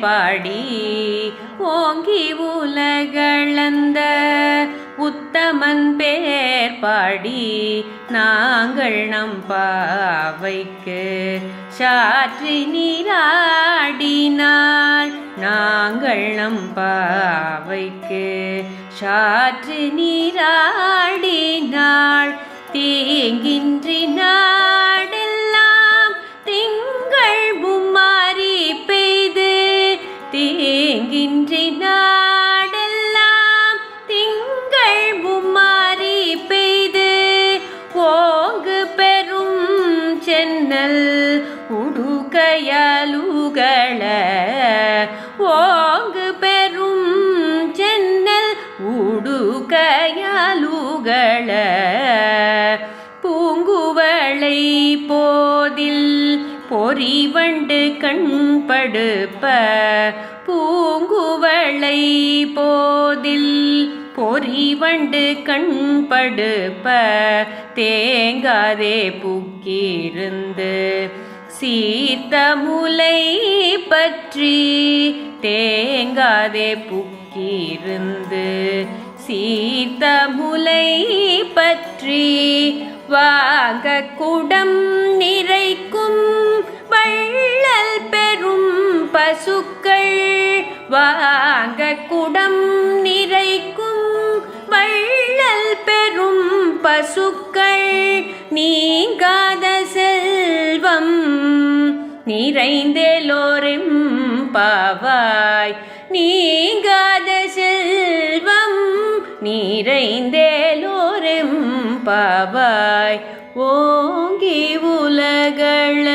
பாடி ஓங்கி உலகளந்த உத்தமன் பேர் பாடி நாங்கள் நம் பாவைக்கு சாற்றி நீராடினாள் நாங்கள் நம் பாவைக்கு சாற்று நீராடினாள் தீங்கின்றி சென்னல் உடுக்கையலுகள ஓங்கு பெரும் சென்னல் உடுக்கையலுகள பூங்குவளை போதில் பொறிவண்டு கண்படுப்ப பூங்குவளை போதில் பொறிவண்டு கண்படுப்ப தேங்காதே புக்கிருந்து சீர்த்த முலை பற்றி தேங்காதே புக்கிருந்து சீர்த்த முலை பற்றி வாங்க குடம் நிறைக்கும் வள்ளல் பெரும் பசுக்கள் வா பசுக்கள் நீங்காத செல்வம் நிறைந்தெல்லோரும் பாவாய். நீங்காத செல்வம் நிறைந்தேலோரும் பாவாய். ஓங்கி உலகள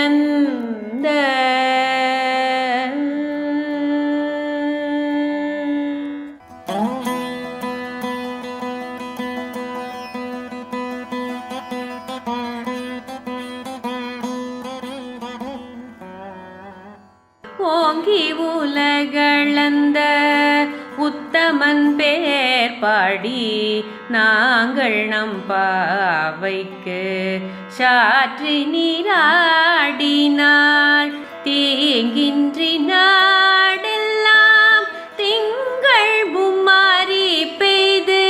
ஓங்கி உலகளந்த உத்தமன் பேர் பாடி நாங்கள் நம் பாவைக்கு சாற்றி நீராடினாள். தீங்கின்றி நாடெல்லாம் திங்கள் மும்மாரி பெய்து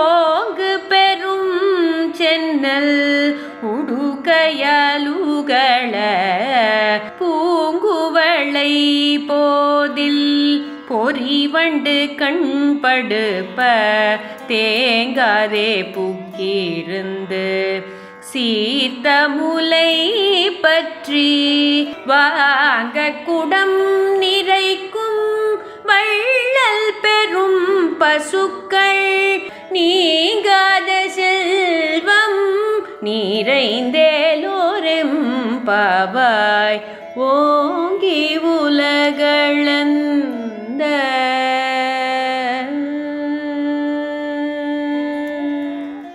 ஓங்கு பெரும் சென்னல் உடுக்கையா பூங்குவளை போதில் பொறிவண்டு கண்படுப்ப தேங்காதே புக்கிருந்து சீர்த்த முலை பற்றி வாங்க குடம் நிறைக்கும் வள்ளல் பெரும் பசுக்கள் நீங்காத நிறைந்தேலோரும் பாவாய் ஓங்கி உலகளந்த